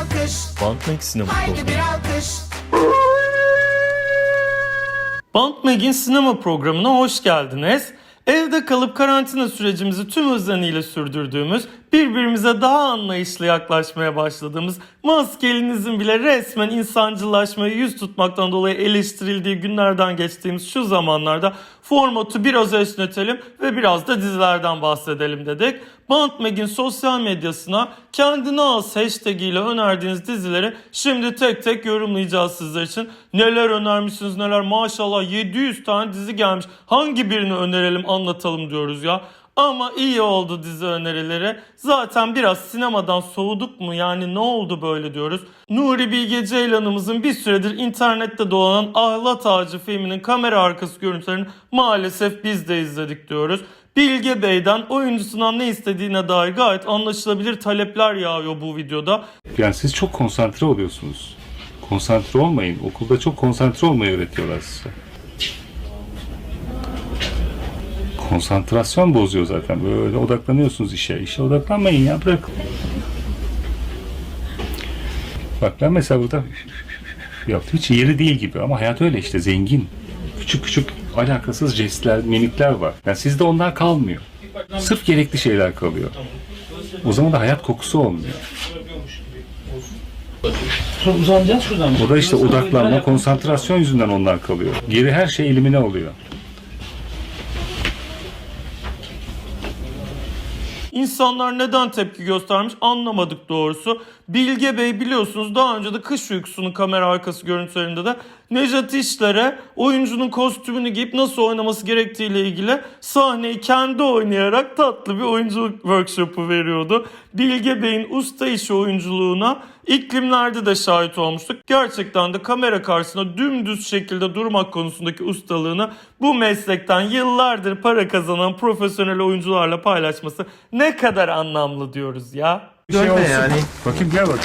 alkış. Bantmek sinema Haydi programı. bir alkış. Bantmag'in sinema programına hoş geldiniz. Evde kalıp karantina sürecimizi tüm özeniyle sürdürdüğümüz, birbirimize daha anlayışlı yaklaşmaya başladığımız, maskelinizin bile resmen insancılaşmaya yüz tutmaktan dolayı eleştirildiği günlerden geçtiğimiz şu zamanlarda formatı biraz esnetelim ve biraz da dizilerden bahsedelim dedik. Bantmag'in sosyal medyasına kendine az hashtag ile önerdiğiniz dizileri şimdi tek tek yorumlayacağız sizler için. Neler önermişsiniz neler maşallah 700 tane dizi gelmiş. Hangi birini önerelim anlatalım diyoruz ya. Ama iyi oldu dizi önerileri. Zaten biraz sinemadan soğuduk mu yani ne oldu böyle diyoruz. Nuri Bilge Ceylan'ımızın bir süredir internette dolanan Ahlat Ağacı filminin kamera arkası görüntülerini maalesef biz de izledik diyoruz. Bilge Bey'den oyuncusundan ne istediğine dair gayet anlaşılabilir talepler yağıyor bu videoda. Yani siz çok konsantre oluyorsunuz. Konsantre olmayın. Okulda çok konsantre olmayı öğretiyorlar size. Konsantrasyon bozuyor zaten. Böyle odaklanıyorsunuz işe. İşe odaklanmayın ya bırak. Bak ben mesela burada yaptım. Hiç yeri değil gibi ama hayat öyle işte zengin. Küçük küçük alakasız jestler, mimikler var. Yani sizde onlar kalmıyor. Sırf gerekli şeyler kalıyor. O zaman da hayat kokusu olmuyor. Uzanacağız şuradan. O da işte odaklanma, konsantrasyon yüzünden onlar kalıyor. Geri her şey elimine oluyor. İnsanlar neden tepki göstermiş anlamadık doğrusu. Bilge Bey biliyorsunuz daha önce de kış uykusunun kamera arkası görüntülerinde de Nejat İşler'e oyuncunun kostümünü giyip nasıl oynaması gerektiğiyle ilgili sahneyi kendi oynayarak tatlı bir oyunculuk workshopu veriyordu. Bilge Bey'in usta işi oyunculuğuna iklimlerde de şahit olmuştuk. Gerçekten de kamera karşısında dümdüz şekilde durmak konusundaki ustalığını bu meslekten yıllardır para kazanan profesyonel oyuncularla paylaşması ne kadar anlamlı diyoruz ya. Dönme yani. Bakayım gel bak.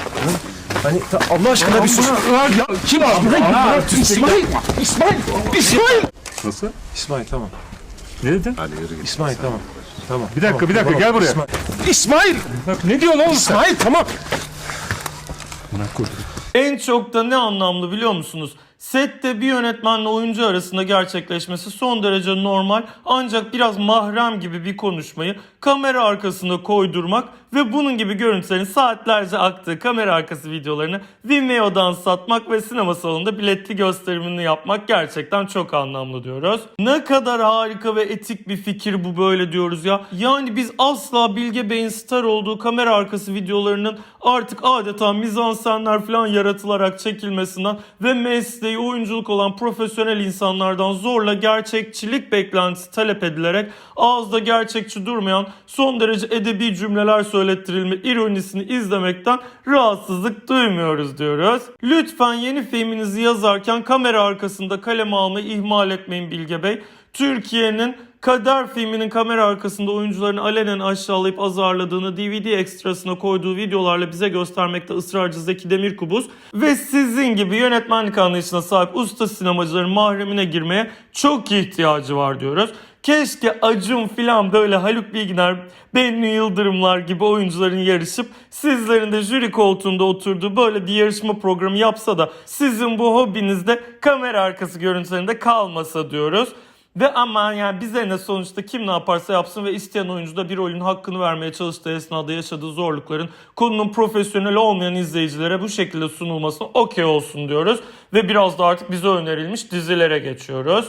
Hani ta- Allah aşkına bir sus. Ya kim abi? İsmail. İsmail. İsmail. Nasıl? İsmail tamam. Ne dedin? İsmail tamam. Tamam. Bir dakika, tamam, bir dakika, tamam. gel buraya. İsmail. İsmail. Ne diyorsun oğlum sen? İsmail tamam. En çok da ne anlamlı biliyor musunuz? Sette bir yönetmenle oyuncu arasında gerçekleşmesi son derece normal ancak biraz mahrem gibi bir konuşmayı kamera arkasına koydurmak ve bunun gibi görüntülerin saatlerce aktığı kamera arkası videolarını Vimeo'dan satmak ve sinema salonunda biletli gösterimini yapmak gerçekten çok anlamlı diyoruz. Ne kadar harika ve etik bir fikir bu böyle diyoruz ya. Yani biz asla Bilge Bey'in star olduğu kamera arkası videolarının artık adeta mizansenler falan yaratılarak çekilmesinden ve mesleği oyunculuk olan profesyonel insanlardan zorla gerçekçilik beklentisi talep edilerek ağızda gerçekçi durmayan son derece edebi cümleler söylettirilme ironisini izlemekten rahatsızlık duymuyoruz diyoruz. Lütfen yeni filminizi yazarken kamera arkasında kaleme almayı ihmal etmeyin Bilge Bey. Türkiye'nin Kader filminin kamera arkasında oyuncularını alenen aşağılayıp azarladığını DVD ekstrasına koyduğu videolarla bize göstermekte ısrarcı Zeki Demirkubuz ve sizin gibi yönetmenlik anlayışına sahip usta sinemacıların mahremine girmeye çok ihtiyacı var diyoruz. Keşke Acun filan böyle Haluk Bilginer, Bennu Yıldırımlar gibi oyuncuların yarışıp sizlerin de jüri koltuğunda oturduğu böyle bir yarışma programı yapsa da sizin bu hobinizde kamera arkası görüntülerinde kalmasa diyoruz. Ve aman yani bize ne sonuçta kim ne yaparsa yapsın ve isteyen oyuncu da bir rolün hakkını vermeye çalıştığı esnada yaşadığı zorlukların konunun profesyonel olmayan izleyicilere bu şekilde sunulmasına okey olsun diyoruz. Ve biraz da artık bize önerilmiş dizilere geçiyoruz.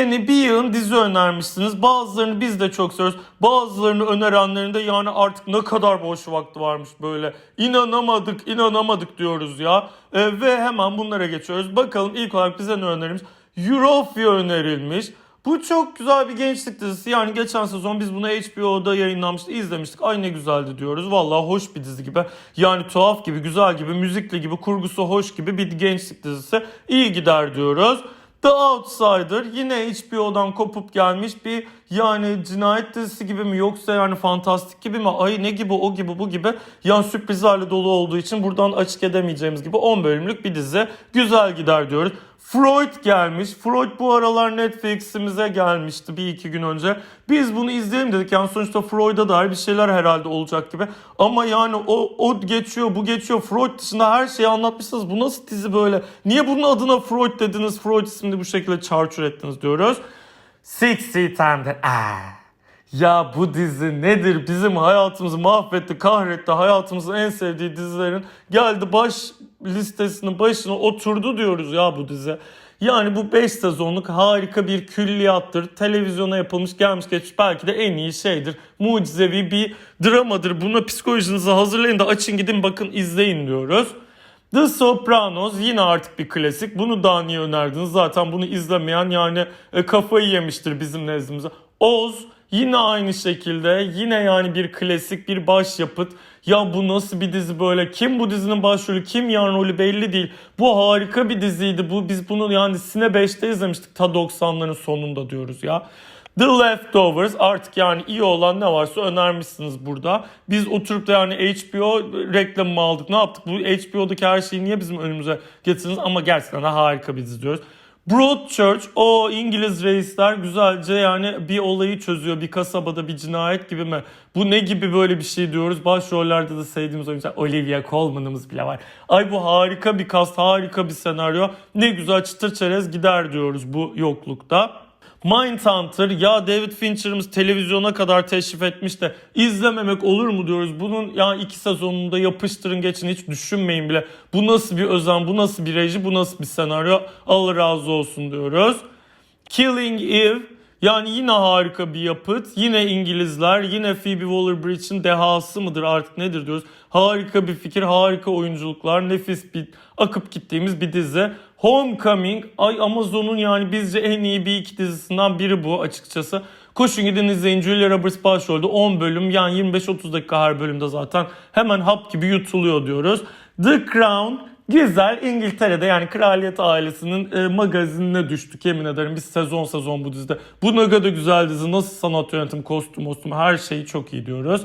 Yeni bir yığın dizi önermişsiniz. Bazılarını biz de çok seviyoruz. Bazılarını önerenlerin de yani artık ne kadar boş vakti varmış böyle. İnanamadık inanamadık diyoruz ya. Ee, ve hemen bunlara geçiyoruz. Bakalım ilk olarak bize ne önerilmiş? Euphoria önerilmiş. Bu çok güzel bir gençlik dizisi. Yani geçen sezon biz bunu HBO'da yayınlanmıştı, izlemiştik. Ay ne güzeldi diyoruz. Vallahi hoş bir dizi gibi. Yani tuhaf gibi, güzel gibi, müzikli gibi, kurgusu hoş gibi bir gençlik dizisi. İyi gider diyoruz. The Outsider yine HBO'dan kopup gelmiş bir yani cinayet dizisi gibi mi yoksa yani fantastik gibi mi ay ne gibi o gibi bu gibi yani sürprizlerle dolu olduğu için buradan açık edemeyeceğimiz gibi 10 bölümlük bir dizi güzel gider diyoruz. Freud gelmiş. Freud bu aralar Netflix'imize gelmişti bir iki gün önce. Biz bunu izleyelim dedik. Yani sonuçta Freud'a dair bir şeyler herhalde olacak gibi. Ama yani o, o geçiyor, bu geçiyor. Freud dışında her şeyi anlatmışsınız. Bu nasıl dizi böyle? Niye bunun adına Freud dediniz? Freud ismini bu şekilde çarçur ettiniz diyoruz. Six Feet. Ah. Ya bu dizi nedir? Bizim hayatımızı mahvetti, kahretti. Hayatımızın en sevdiği dizilerin geldi baş listesinin başına oturdu diyoruz ya bu dizi. Yani bu 5 sezonluk harika bir külliyattır. Televizyona yapılmış gelmiş geçmiş belki de en iyi şeydir. Mucizevi bir dramadır. Buna psikolojinizi hazırlayın da açın gidin bakın izleyin diyoruz. The Sopranos yine artık bir klasik. Bunu daha niye önerdiniz? Zaten bunu izlemeyen yani e, kafayı yemiştir bizim nezdimizde. Oz yine aynı şekilde yine yani bir klasik bir başyapıt. Ya bu nasıl bir dizi böyle? Kim bu dizinin başrolü? Kim yan rolü belli değil. Bu harika bir diziydi. Bu biz bunu yani Sine 5'te izlemiştik ta 90'ların sonunda diyoruz ya. The Leftovers artık yani iyi olan ne varsa önermişsiniz burada. Biz oturup da yani HBO reklamı aldık. Ne yaptık? Bu HBO'daki her şeyi niye bizim önümüze getirdiniz? Ama gerçekten de harika bir dizi diyoruz. Broadchurch o İngiliz reisler güzelce yani bir olayı çözüyor. Bir kasabada bir cinayet gibi mi? Bu ne gibi böyle bir şey diyoruz. Başrollerde de sevdiğimiz oyuncular Olivia Colman'ımız bile var. Ay bu harika bir kast, harika bir senaryo. Ne güzel çıtır çerez gider diyoruz bu yoklukta. Mindhunter ya David Fincher'ımız televizyona kadar teşrif etmiş de izlememek olur mu diyoruz. Bunun ya iki sezonunda yapıştırın geçin hiç düşünmeyin bile. Bu nasıl bir özen, bu nasıl bir reji, bu nasıl bir senaryo Allah razı olsun diyoruz. Killing Eve yani yine harika bir yapıt. Yine İngilizler, yine Phoebe Waller-Bridge'in dehası mıdır artık nedir diyoruz. Harika bir fikir, harika oyunculuklar, nefis bir akıp gittiğimiz bir dizi. Homecoming, ay Amazon'un yani bizce en iyi bir iki dizisinden biri bu açıkçası. Koşun gidin izleyin. Julia Roberts başrolde 10 bölüm yani 25-30 dakika her bölümde zaten hemen hap gibi yutuluyor diyoruz. The Crown Güzel İngiltere'de yani kraliyet ailesinin e, magazinine düştük yemin ederim. Biz sezon sezon bu dizide. Bu ne kadar güzel dizi. Nasıl sanat yönetim, kostüm, kostüm her şeyi çok iyi diyoruz.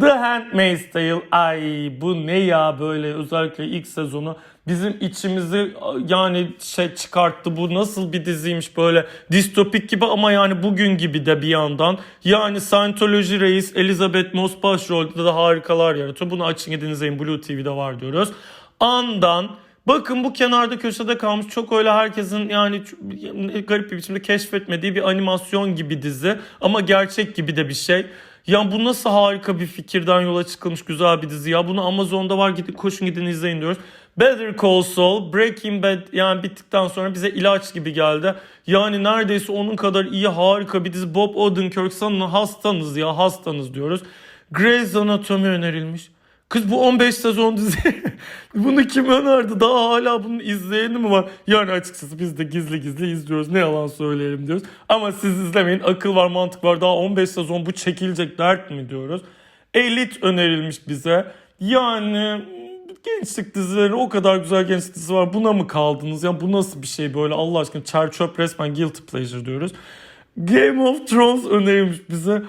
The Handmaid's Tale ay bu ne ya böyle özellikle ilk sezonu bizim içimizi yani şey çıkarttı. Bu nasıl bir diziymiş böyle distopik gibi ama yani bugün gibi de bir yandan. Yani Scientology reis Elizabeth Moss başrolde de harikalar yaratıyor. Bunu açın gidin izleyin Blue TV'de var diyoruz. Andan Bakın bu kenarda köşede kalmış çok öyle herkesin yani garip bir biçimde keşfetmediği bir animasyon gibi dizi ama gerçek gibi de bir şey. Ya bu nasıl harika bir fikirden yola çıkılmış güzel bir dizi ya. Bunu Amazon'da var gidin koşun gidin izleyin diyoruz. Better Call Saul, Breaking Bad yani bittikten sonra bize ilaç gibi geldi. Yani neredeyse onun kadar iyi harika bir dizi. Bob Odenkirk sanın hastanız ya hastanız diyoruz. Grey's Anatomy önerilmiş. Kız bu 15 sezon dizi. bunu kim önerdi? Daha hala bunun izleyeni mi var? Yani açıkçası biz de gizli gizli izliyoruz. Ne yalan söyleyelim diyoruz. Ama siz izlemeyin. Akıl var, mantık var. Daha 15 sezon bu çekilecek dert mi diyoruz. Elit önerilmiş bize. Yani gençlik dizileri o kadar güzel gençlik dizi var. Buna mı kaldınız? Ya bu nasıl bir şey böyle Allah aşkına çer çöp resmen guilty pleasure diyoruz. Game of Thrones önerilmiş bize.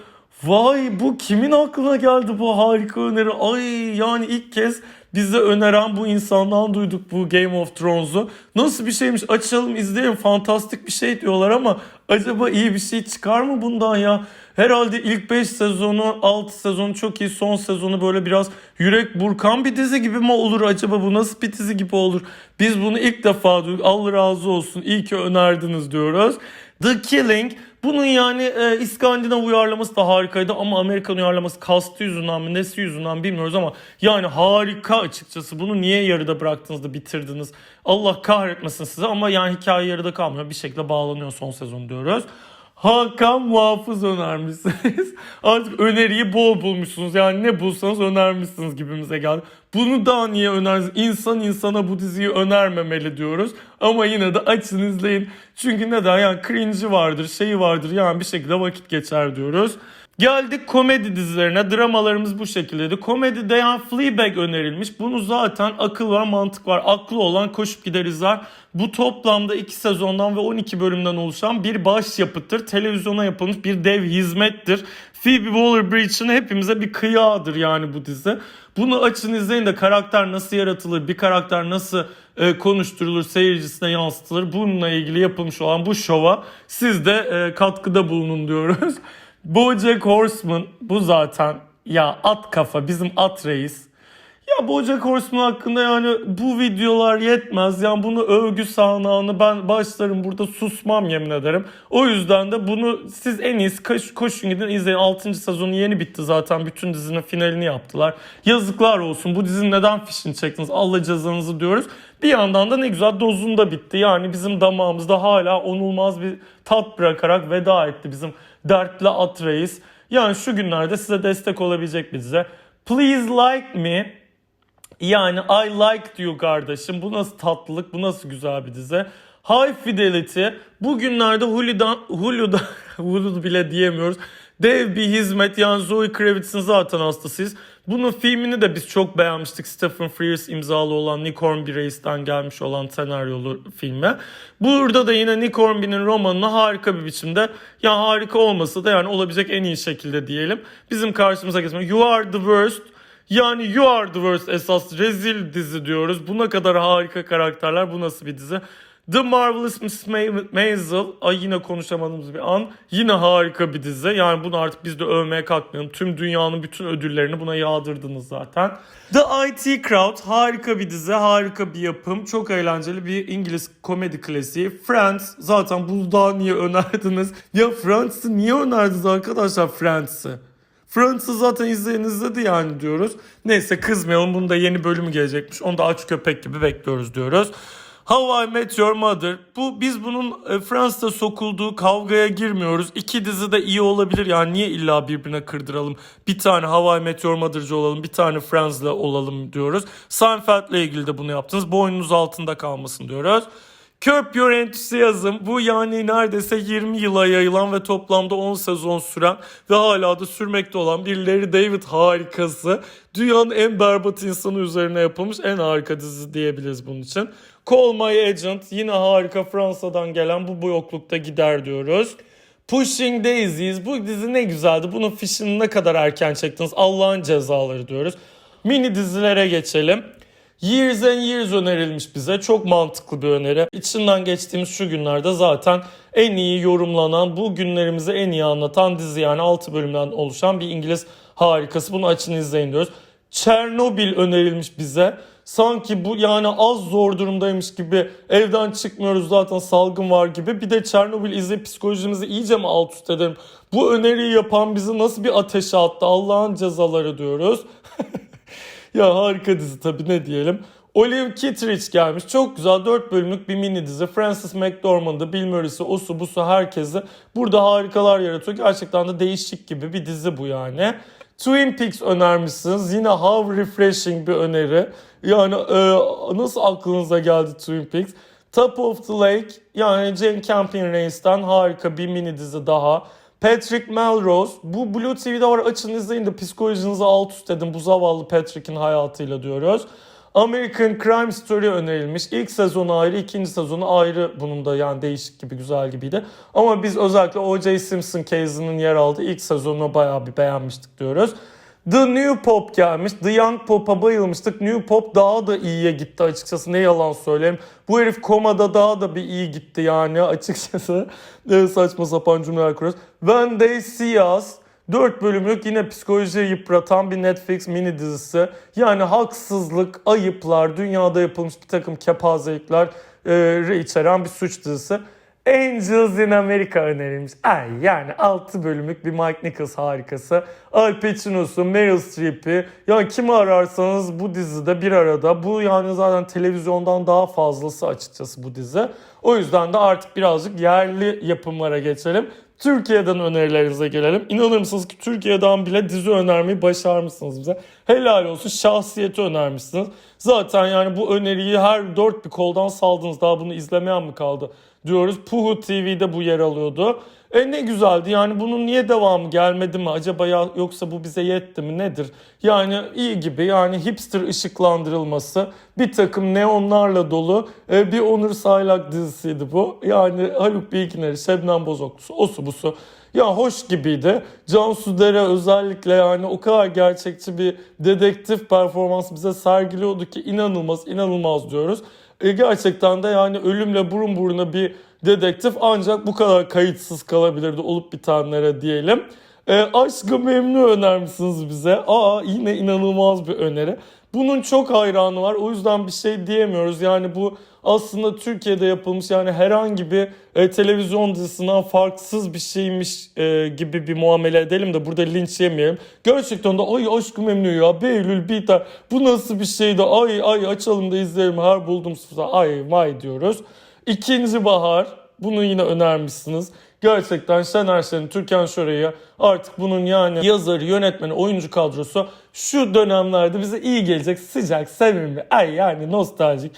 Vay bu kimin aklına geldi bu harika öneri? Ay yani ilk kez bize öneren bu insandan duyduk bu Game of Thrones'u. Nasıl bir şeymiş açalım izleyelim fantastik bir şey diyorlar ama acaba iyi bir şey çıkar mı bundan ya? Herhalde ilk 5 sezonu 6 sezonu çok iyi son sezonu böyle biraz yürek burkan bir dizi gibi mi olur acaba bu nasıl bir dizi gibi olur? Biz bunu ilk defa duyduk Allah razı olsun iyi ki önerdiniz diyoruz. The Killing bunun yani e, İskandinav uyarlaması da harikaydı ama Amerikan uyarlaması kastı yüzünden mi nesi yüzünden bilmiyoruz ama yani harika açıkçası. Bunu niye yarıda bıraktınız da bitirdiniz? Allah kahretmesin size ama yani hikaye yarıda kalmıyor. Bir şekilde bağlanıyor son sezon diyoruz. Hakan Muhafız önermişsiniz. Artık öneriyi bol bulmuşsunuz. Yani ne bulsanız önermişsiniz gibimize geldi. Bunu daha niye önerdiniz? İnsan insana bu diziyi önermemeli diyoruz. Ama yine de açın izleyin. Çünkü neden? Yani cringe'i vardır, şeyi vardır. Yani bir şekilde vakit geçer diyoruz. Geldik komedi dizilerine. Dramalarımız bu şekildeydi. Komedide yani Fleabag önerilmiş. Bunu zaten akıl var, mantık var. Aklı olan koşup gider izler. Bu toplamda 2 sezondan ve 12 bölümden oluşan bir başyapıttır. Televizyona yapılmış bir dev hizmettir. Phoebe Waller-Bridge'in hepimize bir kıyağıdır yani bu dizi. Bunu açın izleyin de karakter nasıl yaratılır, bir karakter nasıl e, konuşturulur, seyircisine yansıtılır. Bununla ilgili yapılmış olan bu şova siz de e, katkıda bulunun diyoruz. Bojack Horseman bu zaten ya at kafa bizim at reis. Ya Bojack Horseman hakkında yani bu videolar yetmez. Yani bunu övgü sahnağını ben başlarım burada susmam yemin ederim. O yüzden de bunu siz en iyisi koş, koşun gidin izleyin. 6. sezonu yeni bitti zaten. Bütün dizinin finalini yaptılar. Yazıklar olsun. Bu dizinin neden fişini çektiniz? Allah cezanızı diyoruz. Bir yandan da ne güzel dozunda bitti. Yani bizim damağımızda hala onulmaz bir tat bırakarak veda etti bizim dertli at. Yani şu günlerde size destek olabilecek bir dizi. Please like me. Yani I like diyor kardeşim. Bu nasıl tatlılık, bu nasıl güzel bir dizi. High Fidelity. Bugünlerde Hulu'dan, Hulu'da, Hulu bile diyemiyoruz. Dev bir hizmet yani Zoe Kravitz'in zaten hastasıyız. Bunun filmini de biz çok beğenmiştik. Stephen Frears imzalı olan Nick Hornby Reis'ten gelmiş olan senaryolu filme. Burada da yine Nick Hornby'nin romanını harika bir biçimde ya harika olmasa da yani olabilecek en iyi şekilde diyelim. Bizim karşımıza geçmiş. You are the worst. Yani You Are The Worst esas rezil dizi diyoruz. Buna kadar harika karakterler. Bu nasıl bir dizi? The Marvelous. Ma- Maisel. Ay yine konuşamadığımız bir an. Yine harika bir dizi. Yani bunu artık biz de övmeye kalkmayalım. Tüm dünyanın bütün ödüllerini buna yağdırdınız zaten. The IT Crowd. Harika bir dizi. Harika bir yapım. Çok eğlenceli bir İngiliz komedi klasiği. Friends. Zaten bunu daha niye önerdiniz? Ya Friends'i niye önerdiniz arkadaşlar Friends'i? Friends'ı zaten izleyen izledi yani diyoruz. Neyse kızmayalım. Bunun da yeni bölümü gelecekmiş. Onu da aç köpek gibi bekliyoruz diyoruz. How I Met Your Mother. Bu biz bunun e, Friends'te sokulduğu kavgaya girmiyoruz. İki dizi de iyi olabilir. Yani niye illa birbirine kırdıralım? Bir tane How I Met Your Mother'cı olalım. Bir tane Friends'le olalım diyoruz. Seinfeld'le ilgili de bunu yaptınız. Boynunuz altında kalmasın diyoruz. Curb Your Enthusiasm bu yani neredeyse 20 yıla yayılan ve toplamda 10 sezon süren ve hala da sürmekte olan bir Larry David harikası. Dünyanın en berbat insanı üzerine yapılmış en harika dizi diyebiliriz bunun için. Call My Agent yine harika Fransa'dan gelen bu yoklukta gider diyoruz. Pushing Daisies bu dizi ne güzeldi. Bunun fişini ne kadar erken çektiniz Allah'ın cezaları diyoruz. Mini dizilere geçelim. Years and Years önerilmiş bize. Çok mantıklı bir öneri. İçinden geçtiğimiz şu günlerde zaten en iyi yorumlanan, bu günlerimizi en iyi anlatan dizi yani 6 bölümden oluşan bir İngiliz harikası. Bunu açın izleyin diyoruz. Çernobil önerilmiş bize. Sanki bu yani az zor durumdaymış gibi evden çıkmıyoruz zaten salgın var gibi. Bir de Çernobil izleyip psikolojimizi iyice mi alt üst edelim? Bu öneriyi yapan bizi nasıl bir ateşe attı Allah'ın cezaları diyoruz. Ya harika dizi tabii ne diyelim. Olive Kittredge gelmiş. Çok güzel 4 bölümlük bir mini dizi. Francis McDormand'ı, Bill Murray'si, osu busu herkesi burada harikalar yaratıyor. Gerçekten de değişik gibi bir dizi bu yani. Twin Peaks önermişsiniz. Yine how refreshing bir öneri. Yani e, nasıl aklınıza geldi Twin Peaks? Top of the Lake yani Jane Campion Reis'ten harika bir mini dizi daha. Patrick Melrose. Bu Blue TV'de var açın izleyin de psikolojinizi alt üst edin bu zavallı Patrick'in hayatıyla diyoruz. American Crime Story önerilmiş. İlk sezonu ayrı, ikinci sezonu ayrı. Bunun da yani değişik gibi, güzel gibiydi. Ama biz özellikle O.J. Simpson case'inin yer aldığı ilk sezonunu bayağı bir beğenmiştik diyoruz. The New Pop gelmiş. The Young Pop'a bayılmıştık. New Pop daha da iyiye gitti açıkçası. Ne yalan söyleyeyim. Bu herif komada daha da bir iyi gitti yani açıkçası. Ne saçma sapan cümleler kuruyoruz. When They See Us. 4 bölümlük yine psikolojiyi yıpratan bir Netflix mini dizisi. Yani haksızlık, ayıplar, dünyada yapılmış bir takım kepazelikler e, içeren bir suç dizisi. Angels in America önerilmiş. Ay yani 6 bölümlük bir Mike Nichols harikası. Al Pacino'su, Meryl Streep'i. Yani kimi ararsanız bu dizide bir arada. Bu yani zaten televizyondan daha fazlası açıkçası bu dizi. O yüzden de artık birazcık yerli yapımlara geçelim. Türkiye'den önerilerinize gelelim. İnanır mısınız ki Türkiye'den bile dizi önermeyi başarmışsınız bize. Helal olsun şahsiyeti önermişsiniz. Zaten yani bu öneriyi her dört bir koldan saldınız. Daha bunu izlemeyen mi kaldı diyoruz. Puhu TV'de bu yer alıyordu. E ne güzeldi yani bunun niye devamı gelmedi mi acaba ya yoksa bu bize yetti mi nedir? Yani iyi gibi yani hipster ışıklandırılması bir takım neonlarla dolu e, bir Onur Saylak dizisiydi bu. Yani Haluk Bilginer'i, Şebnem Bozoklusu, osu busu. Ya hoş gibiydi. Cansu Dere özellikle yani o kadar gerçekçi bir dedektif performans bize sergiliyordu ki inanılmaz inanılmaz diyoruz. E, gerçekten de yani ölümle burun buruna bir dedektif ancak bu kadar kayıtsız kalabilirdi olup bitenlere diyelim. E, Aşkı Memnu öner misiniz bize? Aa yine inanılmaz bir öneri. Bunun çok hayranı var. O yüzden bir şey diyemiyoruz. Yani bu aslında Türkiye'de yapılmış yani herhangi bir e, televizyon dizisinden farksız bir şeymiş e, gibi bir muamele edelim de burada linç yemeyelim. Gerçekten de ay aşkı memnun ya Beylül biter. Bu nasıl bir şeydi? Ay ay açalım da izleyelim her fırsat. Ay vay diyoruz. İkinci bahar. Bunu yine önermişsiniz. Gerçekten Şen'in, Türkan Şoray'ı artık bunun yani yazarı, yönetmeni, oyuncu kadrosu şu dönemlerde bize iyi gelecek sıcak, sevimli, ay yani nostaljik.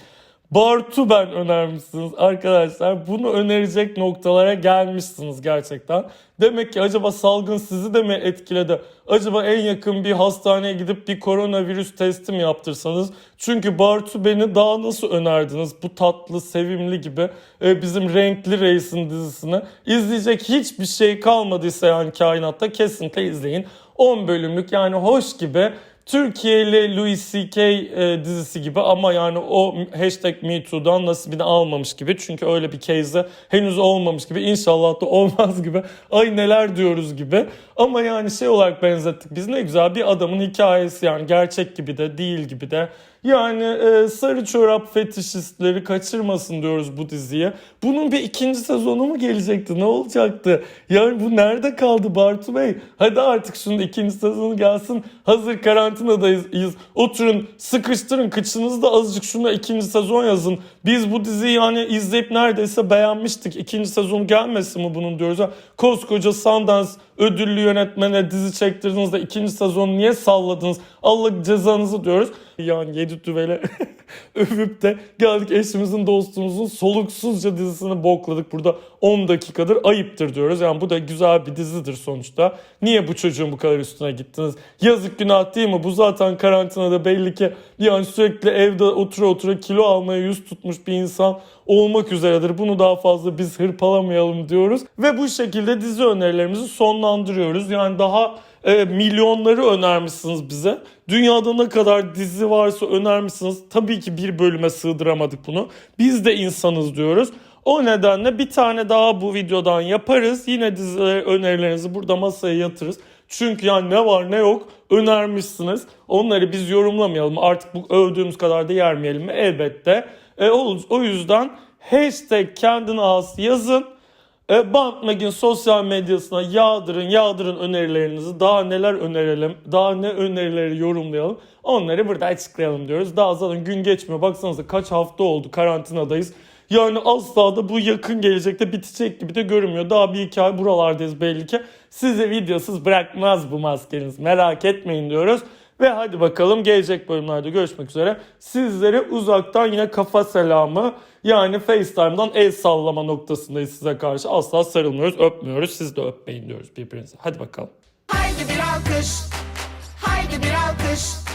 Bartu ben önermişsiniz arkadaşlar. Bunu önerecek noktalara gelmişsiniz gerçekten. Demek ki acaba salgın sizi de mi etkiledi? Acaba en yakın bir hastaneye gidip bir koronavirüs testi mi yaptırsanız? Çünkü Bartu beni daha nasıl önerdiniz? Bu tatlı, sevimli gibi e, bizim Renkli Reis'in dizisini. İzleyecek hiçbir şey kalmadıysa yani kainatta kesinlikle izleyin. 10 bölümlük yani hoş gibi Türkiye'li Louis C.K. e, dizisi gibi ama yani o hashtag MeToo'dan nasibini almamış gibi. Çünkü öyle bir case'de henüz olmamış gibi. İnşallah da olmaz gibi. Ay neler diyoruz gibi. Ama yani şey olarak benzettik. Biz ne güzel bir adamın hikayesi yani gerçek gibi de değil gibi de. Yani e, sarı çorap fetişistleri kaçırmasın diyoruz bu diziye. Bunun bir ikinci sezonu mu gelecekti? Ne olacaktı? Yani bu nerede kaldı Bartu Bey? Hadi artık şunun ikinci sezonu gelsin. Hazır karantinadayız. Oturun sıkıştırın kıçınızı da azıcık şuna ikinci sezon yazın. Biz bu diziyi yani izleyip neredeyse beğenmiştik. İkinci sezonu gelmesin mi bunun diyoruz. Koskoca Sundance ödüllü yönetmene dizi çektirdiniz de ikinci sezonu niye salladınız? Allah cezanızı diyoruz. Yani yedi tüvele övüp de geldik eşimizin dostumuzun soluksuzca dizisini bokladık. Burada 10 dakikadır ayıptır diyoruz. Yani bu da güzel bir dizidir sonuçta. Niye bu çocuğun bu kadar üstüne gittiniz? Yazık günah değil mi? Bu zaten karantinada belli ki yani sürekli evde otura otura kilo almaya yüz tutmuş bir insan olmak üzeredir. Bunu daha fazla biz hırpalamayalım diyoruz. Ve bu şekilde dizi önerilerimizi sonlandırıyoruz. Yani daha e, milyonları önermişsiniz bize. Dünyada ne kadar dizi varsa önermişsiniz. Tabii ki bir bölüme sığdıramadık bunu. Biz de insanız diyoruz. O nedenle bir tane daha bu videodan yaparız. Yine dizi önerilerinizi burada masaya yatırız. Çünkü yani ne var ne yok önermişsiniz. Onları biz yorumlamayalım. Artık bu övdüğümüz kadar da yermeyelim mi? Elbette. E, o, o yüzden hashtag kendine has yazın. E, Bantmag'in sosyal medyasına yağdırın, yağdırın önerilerinizi. Daha neler önerelim, daha ne önerileri yorumlayalım. Onları burada açıklayalım diyoruz. Daha zaten gün geçmiyor. Baksanıza kaç hafta oldu karantinadayız. Yani asla da bu yakın gelecekte bitecek gibi de görünmüyor. Daha bir iki ay buralardayız belli ki. Sizi videosuz bırakmaz bu maskeniz. Merak etmeyin diyoruz. Ve hadi bakalım gelecek bölümlerde görüşmek üzere. Sizleri uzaktan yine kafa selamı yani FaceTime'dan el sallama noktasındayız size karşı. Asla sarılmıyoruz, öpmüyoruz. Siz de öpmeyin diyoruz birbirinize. Hadi bakalım. Haydi bir alkış. Haydi bir alkış.